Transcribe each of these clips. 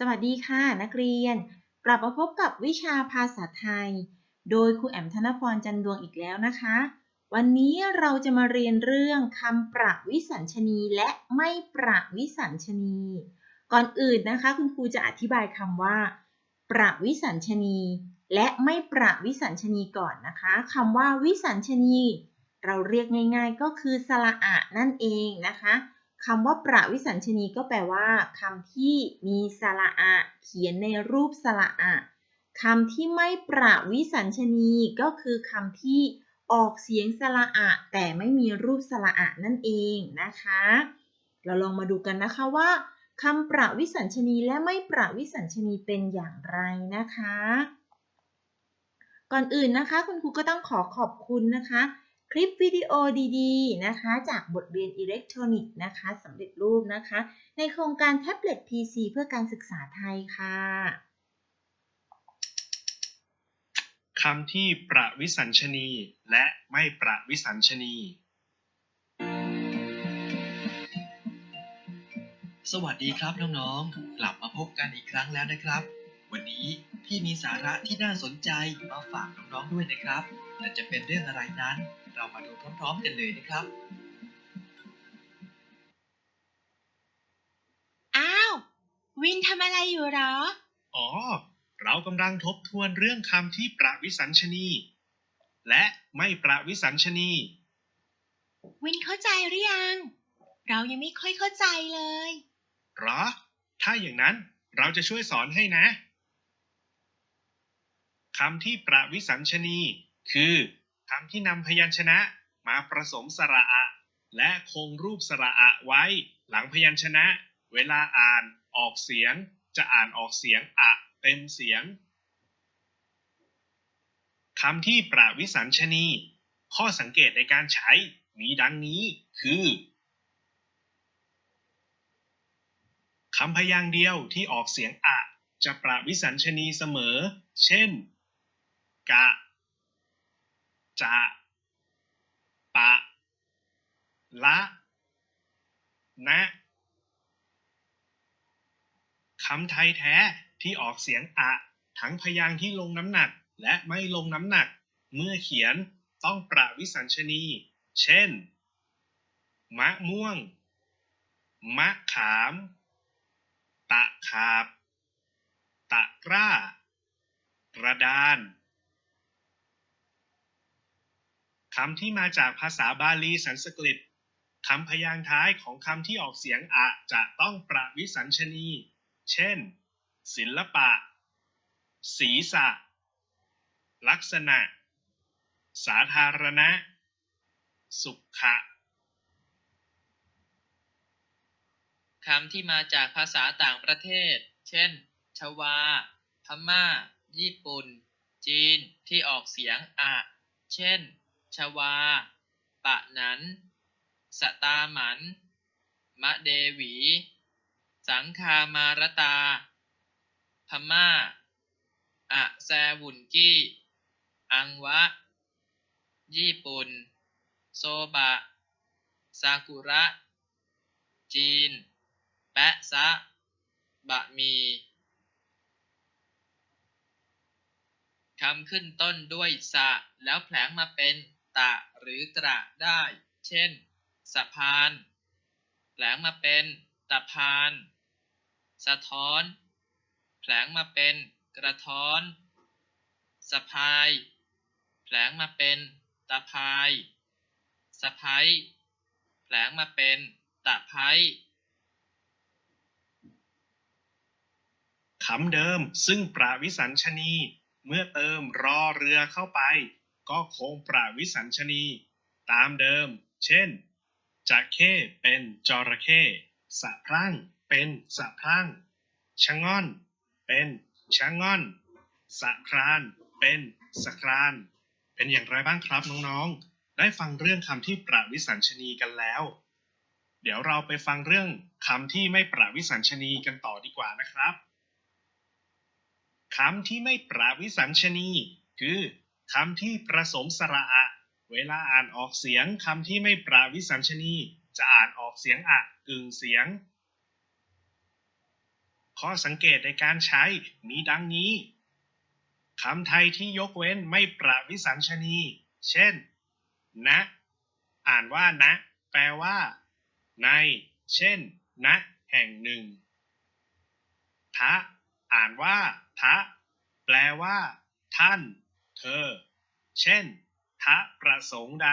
สวัสดีค่ะนักเรียน กลับมาพบกับวิชาภาษาไทย โดยครูแอมธนพรจันดวงอีกแล้วนะคะ วันนี้เราจะมาเรียนเรื่องคำประวิสัญชนีและไม่ประวิสัญชนี ก่อนอื่นนะคะ คุณครูจะอธิบายคำว่า ประวิสัญชนี และไม่ประวิสัญชนีก่อนนะคะคำว่าวิสัญชนี เราเรียกง่าย ๆ ก็คือสระอะนั่นเองนะคะ คำว่าประวิสัญชนีก็แปลว่าคำที่มีสระอะ เขียนในรูปสระอะคำที่ไม่ประวิสัญชนีก็คือคำที่ออกเสียงสระอะ แต่ไม่มีรูปสระอะนั่นเองนะคะ เราลองมาดูกันนะคะว่าคำประวิสัญชนีและไม่ประวิสัญชนีเป็นอย่างไรนะคะ ก่อนอื่นนะคะ คุณครูก็ต้องขอขอบคุณนะคะ คลิปวิดีโอดีๆนะคะจากบทเรียนอิเล็กทรอนิกส์นะคะสำเร็จรูปนะคะ ในโครงการแท็บเล็ต PC เพื่อการศึกษาไทยค่ะคำที่ประวิสัญชนี และไม่ประวิสัญชนี สวัสดีครับน้องๆ กลับมาพบกันอีกครั้งแล้วนะครับ วันนี้พี่มีสาระที่น่าสนใจมาฝากน้องๆด้วยนะครับ และจะเป็นเรื่องอะไรนั้น เรามาดูพร้อมๆกันเลยนะครับ อ้าว วินทำอะไรอยู่หรอ อ๋อ เรากำลังทบทวนเรื่องคำที่ประวิสัญชนี และไม่ประวิสัญชนี วินเข้าใจหรือยัง เรายังไม่ค่อยเข้าใจเลยหรอ ถ้าอย่างนั้นเราจะช่วยสอนให้นะคำที่ประวิสัญชนี คือ คำที่นำพยัญชนะมาผสมสระอะ และคงรูปสระอะไว้ หลังพยัญชนะ เวลาอ่านออกเสียง จะอ่านออกเสียงอะเต็มเสียงคำที่ประวิสัญชนี ข้อสังเกตในการใช้มีดังนี้คือคำพยางค์เดียวที่ออกเสียงอะ จะประวิสัญชนีเสมอ เช่น กะ จะปะละนะคำไทยแท้ที่ออกเสียงอะ ทั้งพยางค์ที่ลงน้ำหนัก และไม่ลงน้ำหนัก เมื่อเขียนต้องประวิสัญชนี เช่น มะม่วง มะขาม ตะขาบ ตะกร้า กระดาน คำที่มาจากภาษาบาลีสันสกฤตคำพยางค์ท้ายของคำที่ออกเสียงอะจะต้องประวิสัญชนี เช่น ศิลปะ ศีรษะลักษณะ สาธารณะ สุขะคำที่มาจากภาษาต่างประเทศ เช่น ชวา พม่า ญี่ปุ่น จีน ที่ออกเสียงอะ เช่น ชวา ปะนัน สตาหมัน มะเดวี สังคามารตา พม่า อะแซวุนกี้ อังวะ ญี่ปุ่น โซบะ ซากุระ จีน แปะซะ บะมีคำขึ้นต้นด้วยสะแล้วแผลงมาเป็น ตะหรือกระได้ เช่น สะพาน แผลงมาเป็นตะพาน สะท้อน แผลงมาเป็นกระท้อน สะพาย แผลงมาเป็นตะพาย สะพายแผลงมาเป็นตะไพร้คำเดิมซึ่งประวิสัญชนี เมื่อเติมรอเรือเข้าไป ก็คงประวิสัญชนี ตามเดิม เช่นจะเข้เป็นจระเข้สะพรั่ง เป็นสะพรั่งชะง่อน เป็นชะง่อนสะคราน เป็นสะคราน เป็นอย่างไรบ้างครับน้องๆ ได้ฟังเรื่องคำที่ประวิสัญชนีกันแล้ว เดี๋ยวเราไปฟังเรื่องคำที่ไม่ประวิสัญชนีกันต่อดีกว่านะครับคำที่ไม่ประวิสัญชนี คือ คำที่ผสมสระอะ เวลาอ่านออกเสียงคำที่ไม่ประวิสัญชนี จะอ่านออกเสียงอะกึ่งเสียง ข้อสังเกตในการใช้มีดังนี้คำไทยที่ยกเว้นไม่ประวิสัญชนี เช่นณอ่านว่าณแปลว่า ใน เช่นณแห่งหนึ่งทะอ่านว่าทะแปลว่า ท่าน เธอ เช่น ทะประสงค์ใด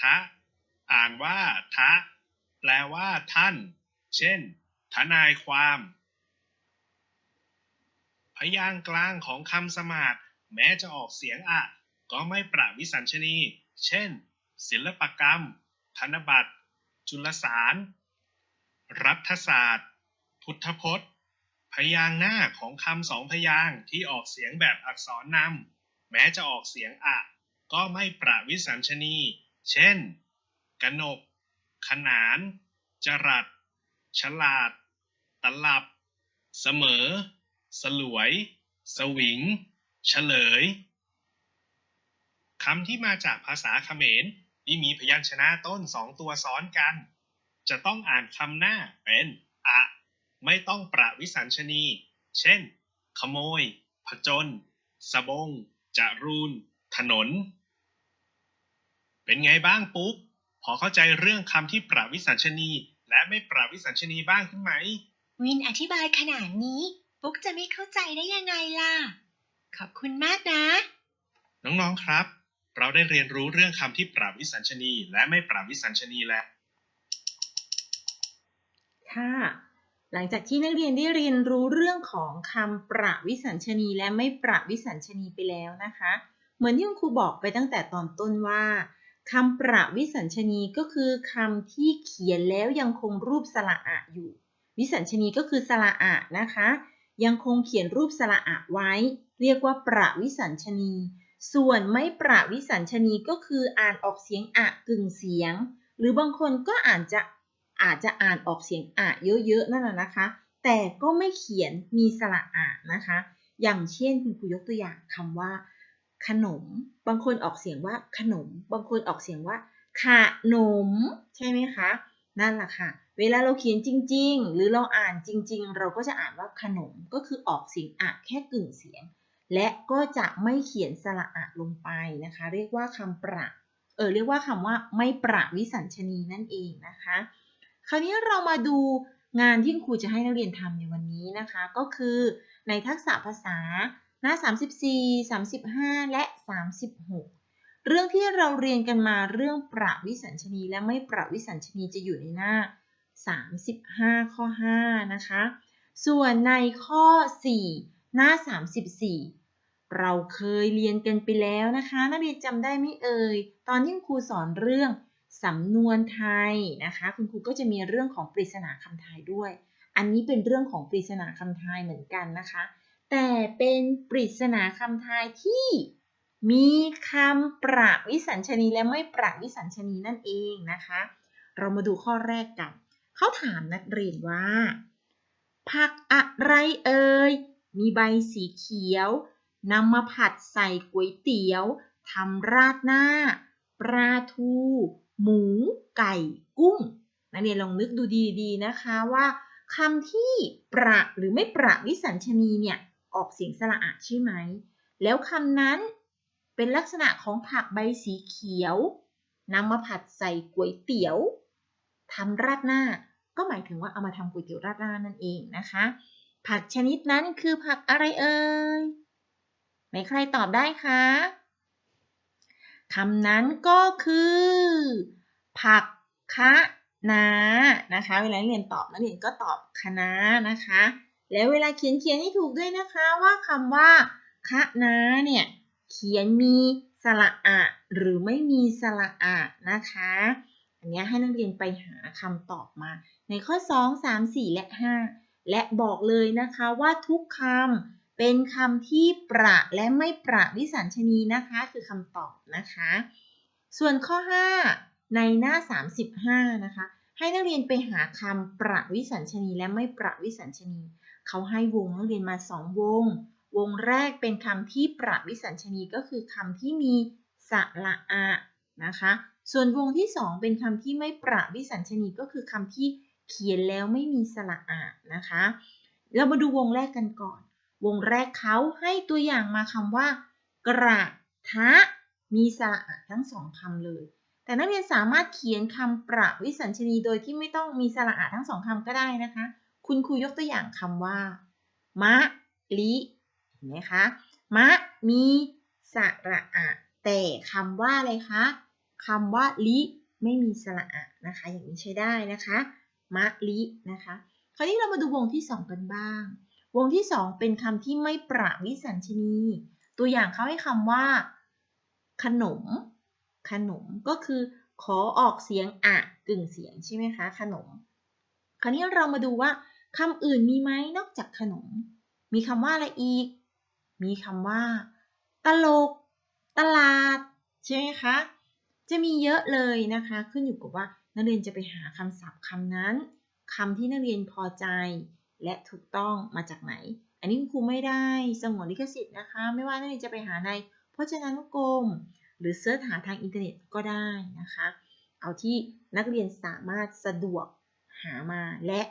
ทะ อ่านว่า ทะ แปลว่า ท่าน เช่น ทนายความ พยางค์กลางของคำสมาสแม้จะออกเสียงอะ ก็ไม่ประวิสัญชนี เช่น ศิลปกรรม ธนบัตร จุลสาร รัฐศาสตร์ พุทธพจน์ พยางค์หน้าของคำสองพยางค์ที่ออกเสียงแบบอักษรนำแม้จะออกเสียงอะ ก็ไม่ประวิสัญชนี เช่น กนก ขนาน จรัส ฉลาด ตลับ เสมอ สลวย สวิง เฉลยคำที่มาจากภาษาเขมรที่มีพยัญชนะต้นสองตัวซ้อนกัน จะต้องอ่านคำหน้าเป็นอะ ไม่ต้องประวิสัญชนี เช่น ขโมย ผจญสบง จรูน ถนน เป็นไงบ้างปุ๊ก พอเข้าใจเรื่องคำที่ประวิสัญชนี และไม่ประวิสัญชนีบ้างขึ้นไหม วินอธิบายขนาดนี้ ปุ๊กจะไม่เข้าใจได้ยังไงล่ะ ขอบคุณมากนะ น้องๆครับ เราได้เรียนรู้เรื่องคำที่ปราบวิสัญชนี และไม่ปราบวิสัญชนีแล้วค่ะ หลังจากที่นักเรียนได้เรียนรู้เรื่องของคำประวิสัญชนีและไม่ประวิสัญชนีไปแล้วนะคะ เหมือนที่คุณครูบอกไปตั้งแต่ตอนต้นว่าคำประวิสัญชนีก็คือคำที่เขียนแล้วยังคงรูปสระอะอยู่ วิสัญชนีก็คือสระอะนะคะ ยังคงเขียนรูปสระอะไว้ เรียกว่าประวิสัญชนี ส่วนไม่ประวิสัญชนีก็คืออ่านออกเสียงอะกึ่งเสียง หรือบางคนก็อ่านจะ อาจจะอ่านออกเสียงอะเยอะๆนั่นแหละนะคะ แต่ก็ไม่เขียนมีสระอะนะคะ อย่างเช่นคุณครูยกตัวอย่างคำว่า ขนม บางคนออกเสียงว่าขนม บางคนออกเสียงว่าขนม ใช่ไหมคะ นั่นแหละค่ะ เวลาเราเขียนจริง ๆ หรือเราอ่านจริง ๆ เราก็จะอ่านว่าขนมก็คือออกเสียงอะแค่กึ่งเสียง และก็จะไม่เขียนสระอะลงไปนะคะ เรียกว่าคำประเออเรียกว่าคำว่าไม่ประวิสัญชนีนั่นเองนะคะ ราวนี้เรามาดูงานที่ครูจะให้นักเรียนทำในวันนี้นะคะ ก็คือในทักษะภาษาหน้า 34 35 และ 36 เรื่องที่เราเรียนกันมาเรื่องประวิสัญชนีและไม่ประวิสัญชนีจะอยู่ในหน้า 35 ข้อ 5 นะคะ ส่วนในข้อ 4 หน้า 34 เราเคยเรียนกันไปแล้วนะคะ นักเรียนจำได้ไหมเอ่ย ตอนที่ครูสอนเรื่อง สำนวนไทยนะคะ คุณครูก็จะมีเรื่องของปริศนาคำไทยด้วย อันนี้เป็นเรื่องของปริศนาคำไทยเหมือนกันนะคะ แต่เป็นปริศนาคำไทยที่มีคำประวิสัญชนีและไม่ประวิสัญชนีนั่นเองนะคะ เรามาดูข้อแรกกัน เขาถามนักเรียนว่า ผักอะไรเอ่ย มีใบสีเขียวนำมาผัดใส่ก๋วยเตี๋ยวทำราดหน้า ปลาทู หมู ไก่ กุ้งนักเรียนลองนึกดูดีๆนะคะว่าคำที่ประหรือไม่ประวิสัญชนีเนี่ยออกเสียงสระอะใช่ไหม แล้วคำนั้นเป็นลักษณะของผักใบสีเขียวนำมาผัดใส่ก๋วยเตี๋ยวทำราดหน้า ก็หมายถึงว่าเอามาทำก๋วยเตี๋ยวราดหน้านั่นเองนะคะ ผักชนิดนั้นคือผักอะไรเอ่ยไหนใครตอบได้คะ คำนั้นก็คือ ผักคะนานะคะ เวลาเรียนตอบนักเรียนก็ตอบคะน้านะคะ แล้วเวลาเขียนเขียนให้ถูกด้วยนะคะว่าคำว่าคะน้าเนี่ยเขียนมีสระอะหรือไม่มีสระอะนะคะ อันนี้ให้นักเรียนไปหาคำตอบมา ในข้อ 2 3 4 และ 5 และบอกเลยนะคะว่าทุกคำ เป็นคำที่ประและไม่ประวิสัญชนีนะคะ คือคำตอบนะคะ ส่วนข้อ 5 ในหน้า 35 นะคะ ให้นักเรียนไปหาคำประวิสัญชนีและไม่ประวิสัญชนี เขาให้วงนักเรียนมา 2 วง วงแรกเป็นคำที่ประวิสัญชนีก็คือคำที่มีสระอะนะคะ ส่วนวงที่ 2 เป็นคำที่ไม่ประวิสัญชนีก็คือคำที่เขียนแล้วไม่มีสระอะนะคะ เรามาดูวงแรกกันก่อน วงแรกเขาให้ตัวอย่างมาคำว่า กระทะ มีสระอะทั้งสองคำเลย แต่นักเรียนสามารถเขียนคำประวิสัญชนีโดยที่ไม่ต้องมีสระอะทั้งสองคำก็ได้นะคะ คุณครูยกตัวอย่างคำว่า มะลิเห็นไหมคะ มะมีสระอะแต่คำว่าอะไรคะคำว่าลิไม่มีสระอะนะคะ อย่างนี้ใช้ได้นะคะ มะลินะคะ คราวนี้เรามาดูวงที่สองกันบ้าง วงที่สองเป็นคำที่ไม่ประวิสัญชนี ตัวอย่างเขาให้คำว่า ขนม ขนมก็คือขอออกเสียงอะกึ่งเสียงใช่ไหมคะ ขนม คราวนี้เรามาดูว่าคำอื่นมีไหมนอกจากขนม มีคำว่าอะไรอีก มีคำว่า ตลก ตลาด ใช่ไหมคะ จะมีเยอะเลยนะคะ ขึ้นอยู่กับว่านักเรียนจะไปหาคำศัพท์คำนั้นคำที่นักเรียนพอใจ และถูกต้องมาจากไหน อันนี้คุณครูไม่ได้สงวนลิขสิทธิ์นะคะ ไม่ว่านักเรียนจะไปหาในพจนานุกรม หรือเสิร์ชหาทางอินเทอร์เน็ตก็ได้นะคะ เอาที่นักเรียนสามารถสะดวกหามาและ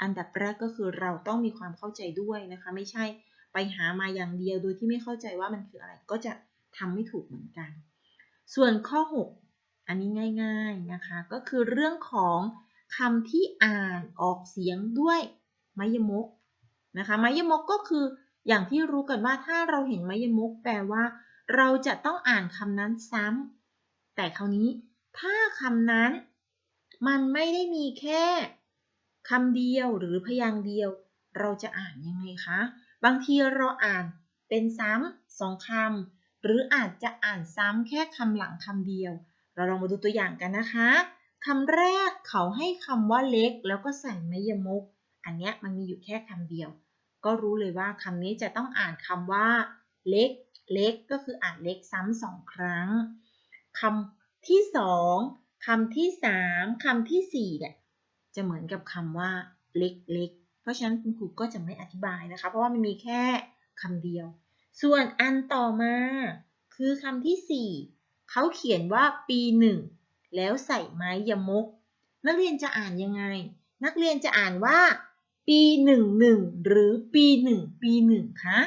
อันดับแรกก็คือเราต้องมีความเข้าใจด้วยนะคะ ไม่ใช่ไปหามาอย่างเดียวโดยที่ไม่เข้าใจว่ามันคืออะไรก็จะทำไม่ถูกเหมือนกัน ส่วนข้อ 6 อันนี้ง่าย ๆนะคะ ก็คือเรื่องของคำที่อ่านออกเสียงด้วย ไมยมกนะคะไมยมกก็คืออย่างที่รู้กันว่าถ้าเราเห็นไมยมกแปลว่า เราจะต้องอ่านคำนั้นซ้ำแต่คราวนี้ถ้าคำนั้น มันไม่ได้มีแค่คำเดียวหรือพยางค์เดียว เราจะอ่านยังไงคะ บางทีเราอ่านเป็นซ้ำสองคำหรืออาจจะอ่านซ้ำแค่คำหลังคำเดียว เราลองมาดูตัวอย่างกันนะคะคำแรกเขาให้คำว่าเล็กแล้วก็ใส่ไมยมก อันเนี้ยมันมีอยู่แค่คำเดียว ก็รู้เลยว่าคำนี้จะต้องอ่านคำว่าเล็ก เล็กก็คืออ่านเล็กซ้ำสองครั้งคำที่สองคำที่สามคำที่สี่เนี่ยจะเหมือนกับคำว่าเล็กเล็กเพราะฉะนั้นคุณครูก็จะไม่อธิบายนะคะ เพราะว่ามันมีแค่คำเดียว ส่วนอันต่อมา คือคำที่สี่เขาเขียนว่าปีหนึ่งแล้วใส่ไม้ยมก นักเรียนจะอ่านยังไง นักเรียนจะอ่านว่า ปีหนึ่งหนึ่งหรือปีหนึ่งปีหนึ่งคะ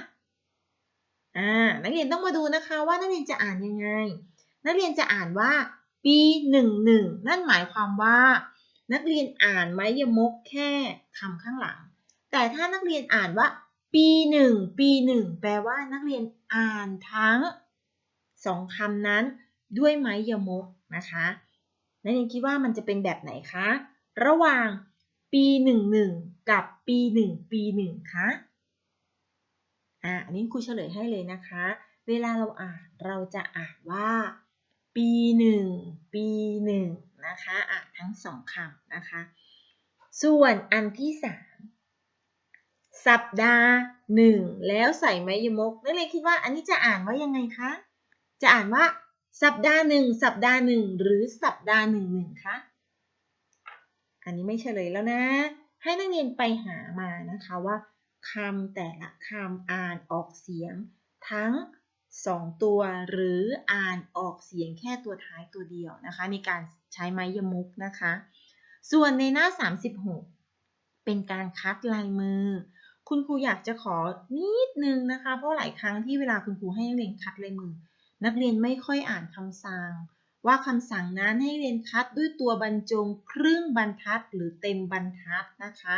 อ่านักเรียนต้องมาดูนะคะว่านักเรียนจะอ่านยังไง นักเรียนจะอ่านว่า ปีหนึ่งหนึ่งนั่นหมายความว่า นักเรียนอ่านไม้ยมกแค่คำข้างหลัง แต่ถ้านักเรียนอ่านว่า ปีหนึ่งปีหนึ่งแปลว่านักเรียนอ่านทั้งสองคำนั้นด้วยไม้ยมกนะคะนักเรียนคิดว่ามันจะเป็นแบบไหนคะ ระหว่างปีหนึ่งหนึ่ง กับปีหนึ่งปีหนึ่งคะอ่าอันนี้ครูเฉลยให้เลยนะคะ เวลาเราอ่านเราจะอ่านว่า ปีหนึ่งปีหนึ่งนะคะอ่านทั้งสองคำนะคะ ส่วนอันที่สามสัปดาห์หนึ่งแล้วใส่ไม้ยมกนักเรียนคิดว่าอันนี้จะอ่านว่ายังไงคะ จะอ่านว่าสัปดาห์หนึ่งสัปดาห์หนึ่งหรือสัปดาห์หนึ่งหนึ่งคะ อันนี้ไม่เฉลยแล้วนะ ให้นักเรียนไปหามานะคะว่าคำแต่ละคำอ่านออกเสียง ทั้งสองตัวหรืออ่านออกเสียงแค่ตัวท้ายตัวเดียวนะคะ ในการใช้ไม้ยมุกนะคะ ส่วนในหน้า 36 เป็นการคัดลายมือ คุณครูอยากจะขอนิดนึงนะคะ เพราะหลายครั้งที่เวลาคุณครูให้นักเรียนคัดลายมือ นักเรียนไม่ค่อยอ่านคำสั่ง ว่าคำสั่งนั้นให้เรียนคัดด้วยตัวบรรจงครึ่งบรรทัดหรือเต็มบรรทัดนะคะ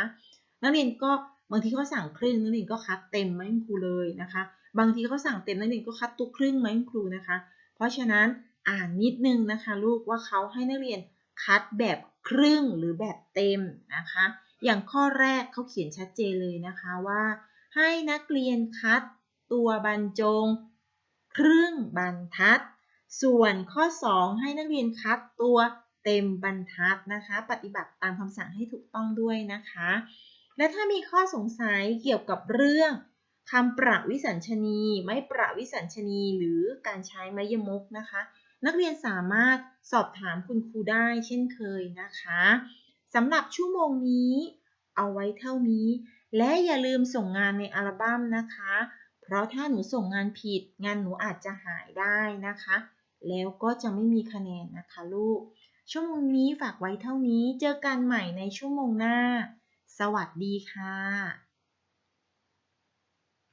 นักเรียนก็บางทีเขาสั่งครึ่งนักเรียนก็คัดเต็มไหมคุณครูเลยนะคะ บางทีเขาสั่งเต็มนักเรียนก็คัดตัวครึ่งไหมครูนะคะ เพราะฉะนั้นอ่านนิดนึงนะคะลูกว่าเขาให้นักเรียนคัดแบบครึ่งหรือแบบเต็มนะคะ อย่างข้อแรกเขาเขียนชัดเจนเลยนะคะว่า ให้นักเรียนคัดตัวบรรจง ครึ่งบรรทัด ส่วนข้อ 2 ให้นักเรียนคัดตัวเต็มบรรทัดนะคะ ปฏิบัติตามคำสั่งให้ถูกต้องด้วยนะคะ และถ้ามีข้อสงสัยเกี่ยวกับเรื่องคำประวิสัญชนี ไม่ประวิสัญชนีหรือการใช้ไมยมกนะคะ นักเรียนสามารถสอบถามคุณครูได้เช่นเคยนะคะสำหรับชั่วโมงนี้เอาไว้เท่านี้ และอย่าลืมส่งงานในอัลบั้มนะคะ เพราะถ้าหนูส่งงานผิดงานหนูอาจจะหายได้นะคะ แล้วก็จะไม่มีคะแนนนะคะลูก ชั่วโมงนี้ฝากไว้เท่านี้ เจอกันใหม่ในชั่วโมงหน้า สวัสดีค่ะ